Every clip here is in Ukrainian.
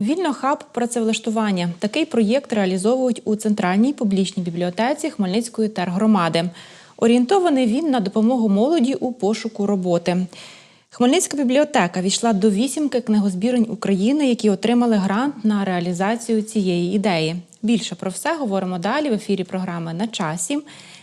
Вільно-хаб працевлаштування. Такий проєкт реалізовують у центральній публічній бібліотеці Хмельницької тергромади. Орієнтований він на допомогу молоді у пошуку роботи. Хмельницька бібліотека війшла до вісімки книгозбірень України, які отримали грант на реалізацію цієї ідеї. Більше про все говоримо далі в ефірі програми на часі.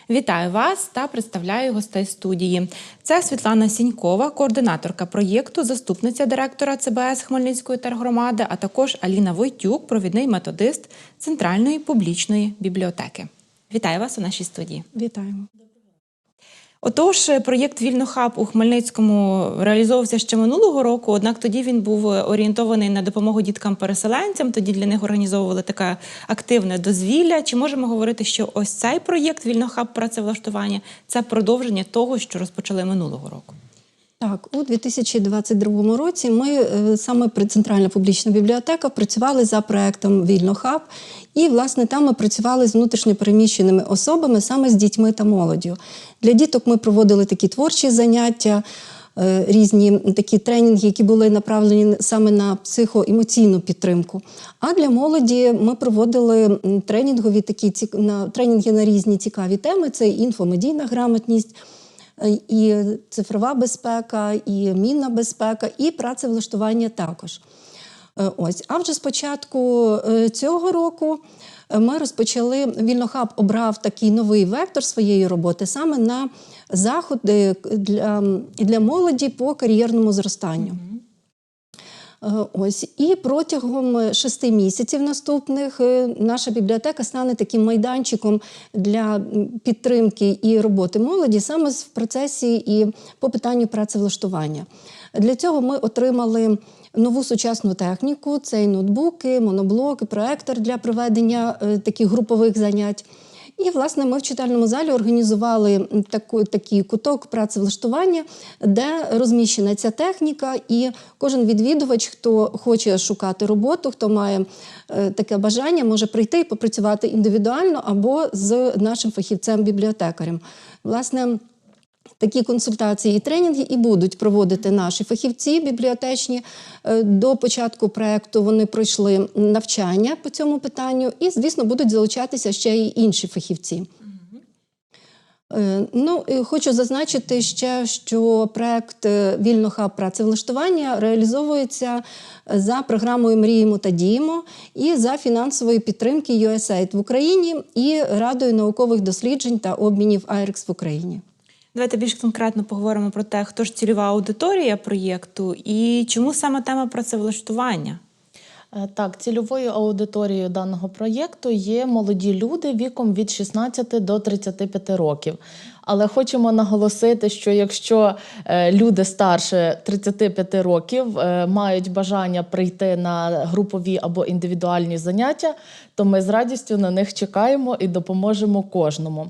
Вітаю вас та представляю гостей студії. Це Світлана Сінькова, координаторка проєкту, заступниця директора ЦБС Хмельницької тергромади, а також Аліна Войтюк, провідний методист Центральної публічної бібліотеки. Вітаю вас у нашій студії. Вітаємо. Отож, проєкт Вільнохаб у Хмельницькому реалізовувався ще минулого року, однак тоді він був орієнтований на допомогу діткам-переселенцям. Тоді для них організовували таке активне дозвілля. Чи можемо говорити, що ось цей проєкт Вільнохаб працевлаштування це продовження того, що розпочали минулого року? Так, у 2022 році ми е, саме при Центральна публічна бібліотека працювали за проектом Вільнохаб, і власне там ми працювали з внутрішньопереміщеними особами, саме з дітьми та молоддю. Для діток ми проводили такі творчі заняття. е, Різні такі тренінги, які були направлені саме на психоемоційну підтримку. А для молоді ми проводили тренінгові такі на тренінги на різні цікаві теми: це інфомедійна грамотність, і цифрова безпека, і мінна безпека, і працевлаштування також. Е, Ось, а вже з початку е, цього року е, ми розпочали Вільнохаб обрав такий новий вектор своєї роботи саме на заходи для, для молоді по кар'єрному зростанню. Е, Ось і протягом шести місяців наступних е, наша бібліотека стане таким майданчиком для підтримки і роботи молоді саме в процесі і по питанню працевлаштування. Для цього ми отримали нову сучасну техніку: це і ноутбуки, моноблоки, проектор для проведення е, таких групових занять. І, власне, ми в читальному залі організували таку, такий куток працевлаштування, де розміщена ця техніка, і кожен відвідувач, хто хоче шукати роботу, хто має е, таке бажання, може прийти і попрацювати індивідуально або з нашим фахівцем-бібліотекарем. Власне, Такі консультації і тренінги і будуть проводити наші фахівці бібліотечні. Е, До початку проекту вони пройшли навчання по цьому питанню, і, звісно, будуть залучатися ще й інші фахівці. Е, Ну, хочу зазначити ще, що проект е, Вільно хаб працевлаштування реалізовується за програмою Мріємо та діємо і за фінансової підтримки USAID в Україні і Радою наукових досліджень та обмінів IREX в Україні. Давайте більш конкретно поговоримо про те, хто ж цільова аудиторія проєкту і чому саме тема працевлаштування. Е, Так, цільовою аудиторією даного проєкту є молоді люди віком від 16 до 35 років. Але хочемо наголосити, що якщо е, люди старше 35 років е, мають бажання прийти на групові або індивідуальні заняття, то ми з радістю на них чекаємо і допоможемо кожному.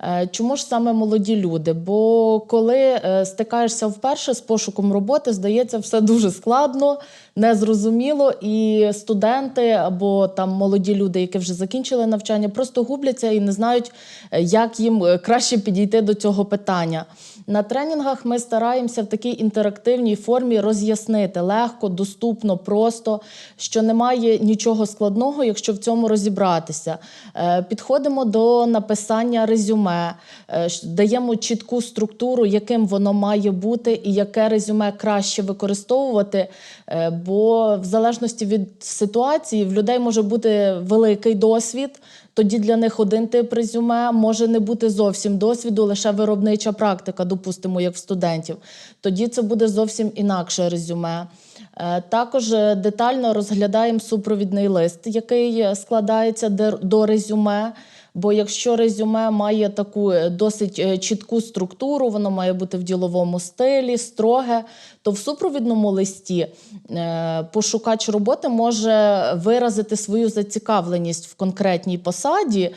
Е, Чому ж саме молоді люди? Бо коли стикаєшся вперше з пошуком роботи, здається, все дуже складно, незрозуміло, і студенти або там молоді люди, які вже закінчили навчання, просто губляться і не знають, як їм краще підійти до цього питання. На тренінгах ми стараємося в такій інтерактивній формі роз'яснити легко, доступно, просто, що немає нічого складного, якщо в цьому розібратися. Е, Підходимо до написання резюме, е, даємо чітку структуру, яким воно має бути, і яке резюме краще використовувати. Е, Бо в залежності від ситуації в людей може бути великий досвід. Тоді для них один тип резюме може не бути зовсім досвіду, лише виробнича практика, допустимо, як в студентів. Тоді це буде зовсім інакше резюме. Е, Також е, детально розглядаємо супровідний лист, який е, складається до резюме. Бо якщо резюме має таку е, досить е, чітку структуру, воно має бути в діловому стилі, строге, то в супровідному листі е, пошукач роботи може виразити свою зацікавленість в конкретній посаді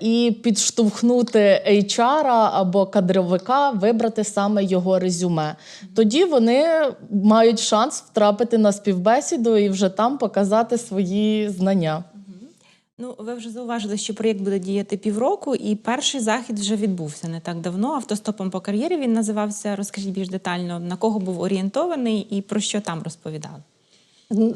і підштовхнути HR або кадровика вибрати саме його резюме. Тоді вони мають шанс втрапити на співбесіду і вже там показати свої знання. Ну, ви вже зауважили, що проєкт буде діяти півроку, і перший захід вже відбувся не так давно. Автостопом по кар'єрі він називався. Розкажіть більш детально, на кого був орієнтований і про що там розповідали.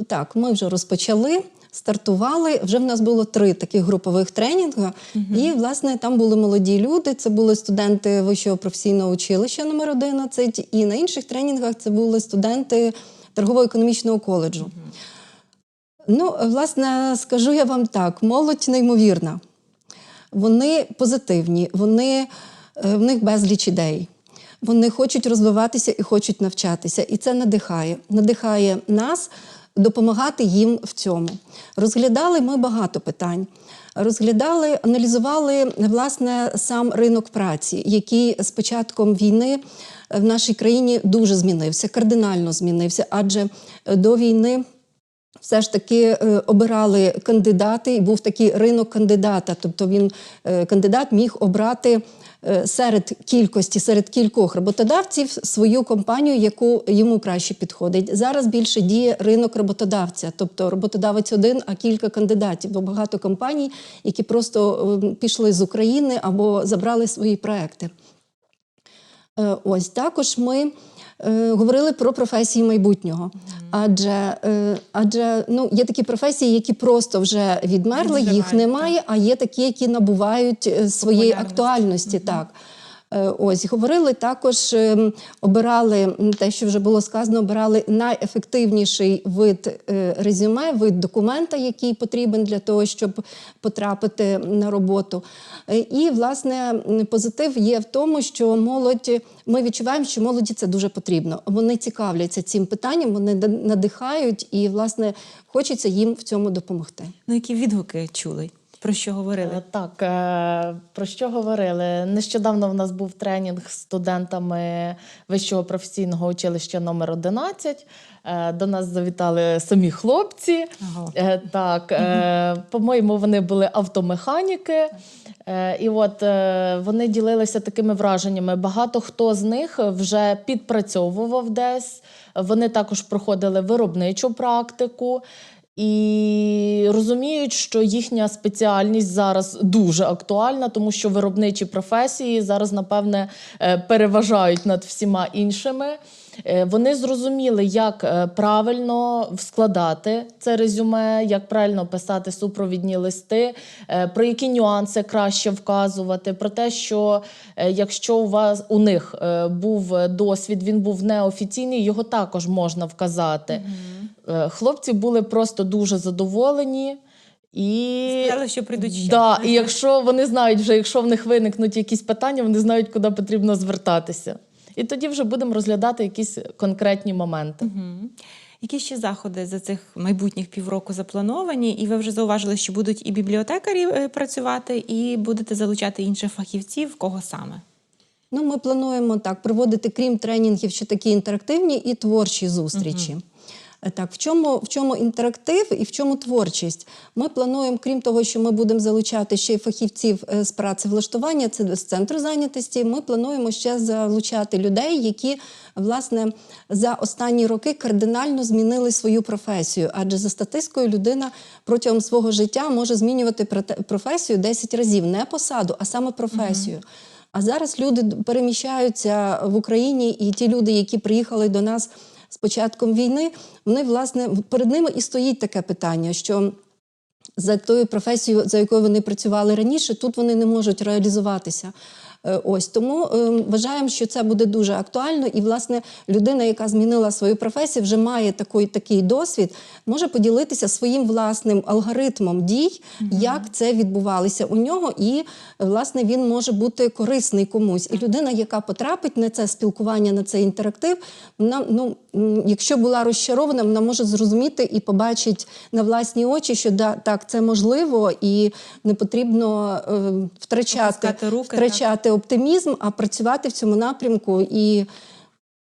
Так, ми вже розпочали. Стартували вже в нас було три таких групових тренінги, і власне там були молоді люди. Це були студенти вищого професійного училища номер 11, і на інших тренінгах це були студенти торгово-економічного коледжу. Ну, власне, скажу я вам так: молодь неймовірна. Вони позитивні, вони, е, в них безліч ідей. Вони хочуть розвиватися і хочуть навчатися. І це надихає. Надихає нас допомагати їм в цьому. Розглядали ми багато питань. Розглядали, аналізували власне сам ринок праці, який з початком війни в нашій країні дуже змінився, кардинально змінився, адже е, до війни все ж таки е, обирали кандидати, і був такий ринок кандидата. Тобто він е, кандидат міг обрати е, серед кількості, серед кількох роботодавців свою компанію, яку йому краще підходить. Зараз більше діє ринок роботодавця, тобто роботодавець один, а кілька кандидатів. Бо багато компаній, які просто е, пішли з України або забрали свої проекти. Ось також ми говорили про професії майбутнього. Адже, е, адже ну, є такі професії, які просто вже відмерли, їх немає, а є такі, які набувають е, своєї актуальності. Так. Е, Ось говорили також, ем, обирали те, що вже було сказано, обирали найефективніший вид е, резюме, вид документа, який потрібен для того, щоб потрапити на роботу. Е, І власне позитив є в тому, що молодь ми відчуваємо, що молоді це дуже потрібно. Вони цікавляться цим питанням, вони надихають і власне хочеться їм в цьому допомогти. Ну, які відгуки чули? Про що говорили? Е, Так, е, про що говорили? Нещодавно в нас був тренінг з студентами Вищого професійного училища номер 11. Е, До нас завітали самі хлопці. Ага. Так, по-моєму, вони були автомеханіки. І от вони ділилися такими враженнями. Багато хто з них вже підпрацьовував десь. Вони також проходили виробничу практику. І розуміють, що їхня спеціальність зараз дуже актуальна, тому що виробничі професії зараз, напевне, е, переважають над всіма іншими. Е, Вони зрозуміли, як е, правильно складати це резюме, як правильно писати супровідні листи, про які нюанси краще вказувати, про те, що якщо у вас у них був досвід, він був неофіційний, його також можна вказати. Е, Хлопці були просто дуже задоволені. І Сказали, що прийдуть ще. Да, і якщо вони знають, вже якщо в них виникнуть якісь питання, вони знають, куди потрібно звертатися. І тоді вже будемо розглядати якісь конкретні моменти. Мгм. Які ще заходи за цих майбутніх півроку заплановані? І ви вже зауважили, що будуть і бібліотекарі е, працювати, і будете залучати інших фахівців. Кого саме? Ну, ми плануємо так проводити, крім тренінгів, ще такі інтерактивні і творчі зустрічі. Е, Так, в чому, в чому інтерактив і в чому творчість? Ми плануємо, крім того, що ми будемо залучати ще й фахівців е, з працевлаштування, це з центру зайнятості. Ми плануємо ще залучати людей, які власне за останні роки кардинально змінили свою професію. Адже за статистикою людина протягом свого життя може змінювати професію 10 разів, не посаду, а саме професію. А зараз люди переміщаються в Україні, і ті люди, які приїхали до нас з початком війни, вони власне перед ними і стоїть таке питання, що за тою професією, за якою вони працювали раніше, тут вони не можуть реалізуватися. Е, Ось. Тому е, вважаємо, що це буде дуже актуально, і власне людина, яка змінила свою професію, вже має такий, такий досвід, може поділитися своїм власним алгоритмом дій, як це відбувалося у нього, і власне він може бути корисний комусь. І людина, яка потрапить на це спілкування, на цей інтерактив, вона ну якщо була розчарована, вона може зрозуміти і побачить на власні очі, що да, так це можливо, і не потрібно е, втрачати, руки, втрачати оптимізм, а працювати в цьому напрямку. І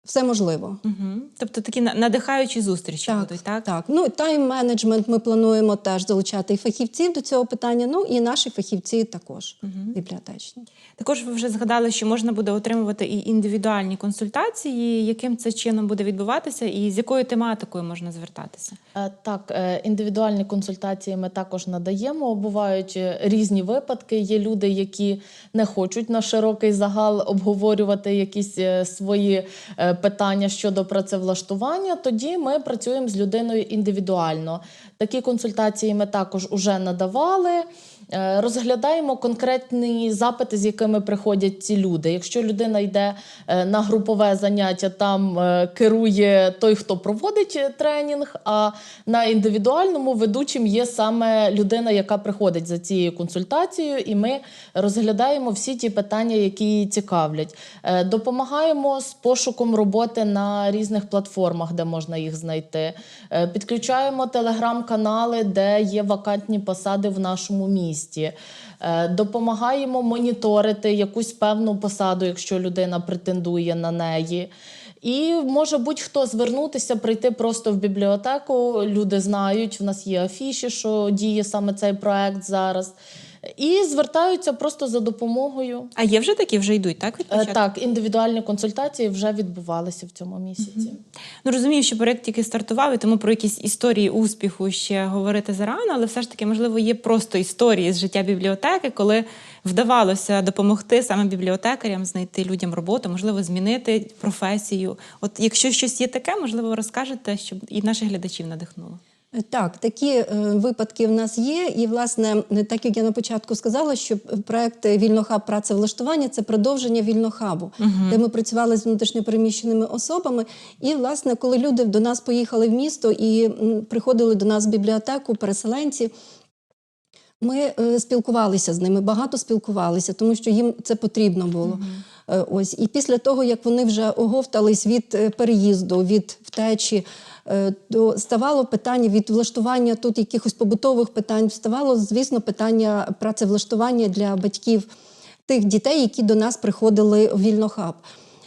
все можливо. Угу. Тобто такі на- надихаючі зустрічі будуть, так? так. Ну тайм-менеджмент ми плануємо теж залучати і фахівців до цього питання. Ну і наші фахівці також бібліотечні. Також ви вже згадали, що можна буде отримувати і індивідуальні консультації. Яким це чином буде відбуватися, і з якою тематикою можна звертатися? Е, Так, е, індивідуальні консультації ми також надаємо. Бувають е, різні випадки. Є люди, які не хочуть на широкий загал обговорювати якісь е, свої е, питання щодо працевлаштування, тоді ми працюємо з людиною індивідуально. Такі консультації ми також уже надавали. Е, Розглядаємо конкретні запити, з якими приходять ці люди. Якщо людина йде е, на групове заняття, там е, керує той, хто проводить тренінг. А на індивідуальному ведучим є саме людина, яка приходить за цією консультацією, і ми розглядаємо всі ті питання, які її цікавлять. Допомагаємо з пошуком роботи на різних платформах, де можна їх знайти. Підключаємо телеграм-канали, де є вакантні посади в нашому місті. Е, Допомагаємо моніторити якусь певну посаду, якщо людина претендує на неї. І може будь-хто звернутися, прийти просто в бібліотеку. Люди знають, в нас є афіші, що діє саме цей проект зараз. І звертаються просто за допомогою. А є вже такі, вже йдуть, так? Від Е, початку? Так, індивідуальні консультації вже відбувалися в цьому місяці. Ну розумію, що проєкт тільки стартував, і тому про якісь історії успіху ще говорити зарано, але все ж таки, можливо, є просто історії з життя бібліотеки, коли вдавалося допомогти саме бібліотекарям знайти людям роботу, можливо, змінити професію. От якщо щось є таке, можливо, розкажете, щоб і наших глядачів надихнуло. Так, такі е, випадки в нас є. І, власне, так як я на початку сказала, що проект Вільнохаб працевлаштування це продовження вільнохабу, де ми працювали з внутрішньопереміщеними особами. І, власне, коли люди до нас поїхали в місто і приходили до нас в бібліотеку, переселенці. Ми е, спілкувалися з ними, багато спілкувалися, тому що їм це потрібно було. Е, Ось і після того, як вони вже оговтались від переїзду, від втечі, то ставало питання від влаштування тут якихось побутових питань. Ставало, звісно, питання працевлаштування для батьків тих дітей, які до нас приходили в вільнохаб.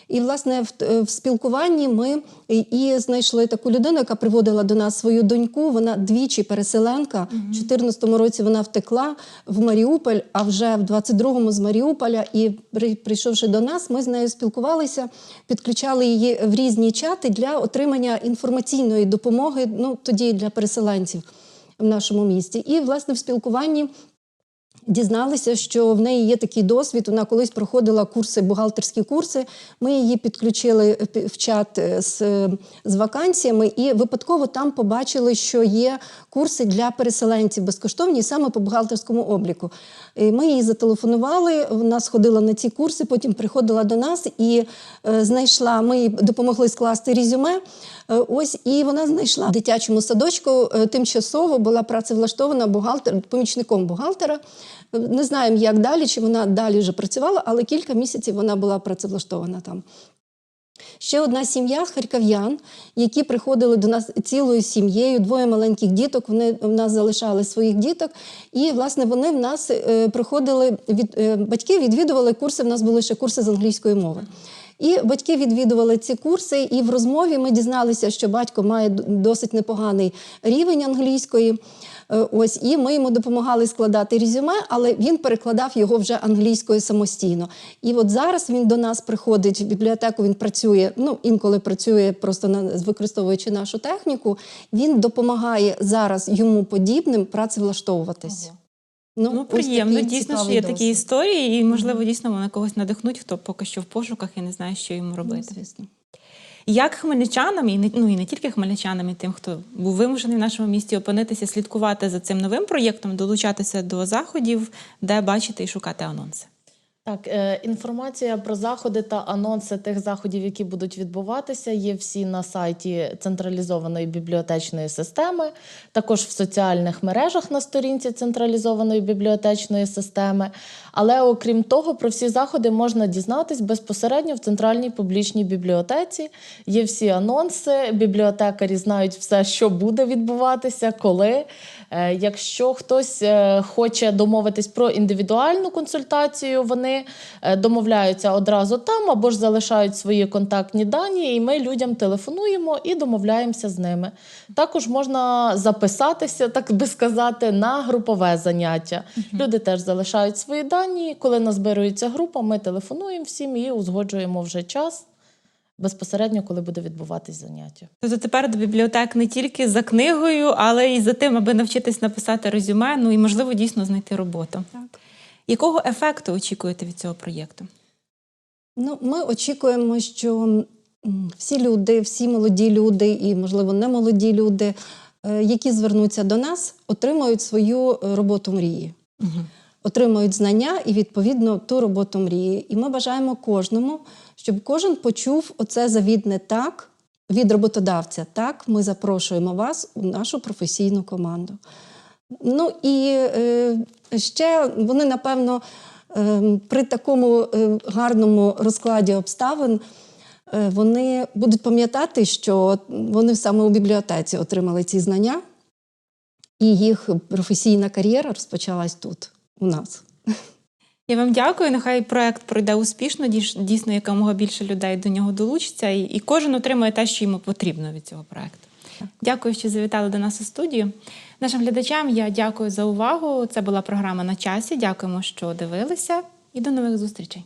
І, власне, в, е, в спілкуванні ми і, знайшли таку людину, яка приводила до нас свою доньку. Вона двічі переселенка. У 2014 році вона втекла в Маріуполь, а вже в 22-му з Маріуполя. І при- прийшовши до нас, ми з нею спілкувалися, підключали її в різні чати для отримання інформаційної допомоги. Ну тоді для переселенців в нашому місті. І, власне, в спілкуванні. Дізналися, що в неї є такий досвід. Вона колись проходила курси, бухгалтерські курси. Ми її підключили е, в чат е, з, з вакансіями, і випадково там побачили, що є курси для переселенців безкоштовні саме по бухгалтерському обліку. Ми їй зателефонували. Вона сходила на ці курси, потім приходила до нас і е, знайшла. Ми їй допомогли скласти резюме. Е, Ось і вона знайшла в дитячому садочку е, тимчасово була працевлаштована бухгалтер, помічником бухгалтера. Не знаємо, як далі, чи вона далі вже працювала, але кілька місяців вона була працевлаштована там. Ще одна сім'я харків'ян, які приходили до нас цілою сім'єю, двоє маленьких діток. Вони в нас залишали своїх діток. І, власне, вони в нас е, проходили від е, батьки відвідували курси. В нас були ще курси з англійської мови. І батьки відвідували ці курси, і в розмові ми дізналися, що батько має досить непоганий рівень англійської. Е, Ось і ми йому допомагали складати резюме, але він перекладав його вже англійською самостійно. І от зараз він до нас приходить в бібліотеку. Він працює. Ну інколи працює просто на використовуючи нашу техніку. Він допомагає зараз йому подібним працевлаштовуватись. Ну, ну приємно, дійсно, що є є такі історії, і, можливо, дійсно вони когось надихнуть, хто поки що в пошуках і не знає, що йому Ну, робити. звісно. Як хмельничанам, і не, ну, і не тільки хмельничанам, і тим, хто був вимушений в нашому місті опинитися, слідкувати за цим новим проєктом, долучатися до заходів, де бачити і шукати анонси. Так, е, інформація про заходи та анонси тих заходів, які будуть відбуватися, є всі на сайті централізованої бібліотечної системи, також в соціальних мережах на сторінці централізованої бібліотечної системи. Але окрім того, про всі заходи можна дізнатись безпосередньо в центральній публічній бібліотеці. Є всі анонси, бібліотекарі знають все, що буде відбуватися, коли. Е, Якщо хтось е, хоче домовитись про індивідуальну консультацію, вони е, домовляються одразу там або ж залишають свої контактні дані, і ми людям телефонуємо і домовляємося з ними. Також можна записатися, так би сказати, на групове заняття. Люди теж залишають свої дані. Коли назбирується група, ми телефонуємо всім і узгоджуємо вже час безпосередньо, коли буде відбуватись заняття. Тобто тепер до бібліотек не тільки за книгою, але й за тим, аби навчитись написати резюме, ну і можливо дійсно знайти роботу. Так. Якого ефекту очікуєте від цього проєкту? Ну, ми очікуємо, що всі люди, всі молоді люди і, можливо, не молоді люди, е, які звернуться до нас, отримають свою е, роботу мрії. Угу. отримують знання і відповідно ту роботу мрії. І ми бажаємо кожному, щоб кожен почув оце завідне так від роботодавця. Так, ми запрошуємо вас у нашу професійну команду. Ну і е, ще вони, напевно, е, при такому е, гарному розкладі обставин. Вони будуть пам'ятати, що вони саме у бібліотеці отримали ці знання, і їх професійна кар'єра розпочалась тут, у нас. Я вам дякую. Нехай проект пройде успішно. Дійсно, якомога більше людей до нього долучиться, і кожен отримує те, що йому потрібно від цього проекту. Дякую, що завітали до нас у студію. Нашим глядачам я дякую за увагу. Це була програма на часі. Дякуємо, що дивилися, і до нових зустрічей.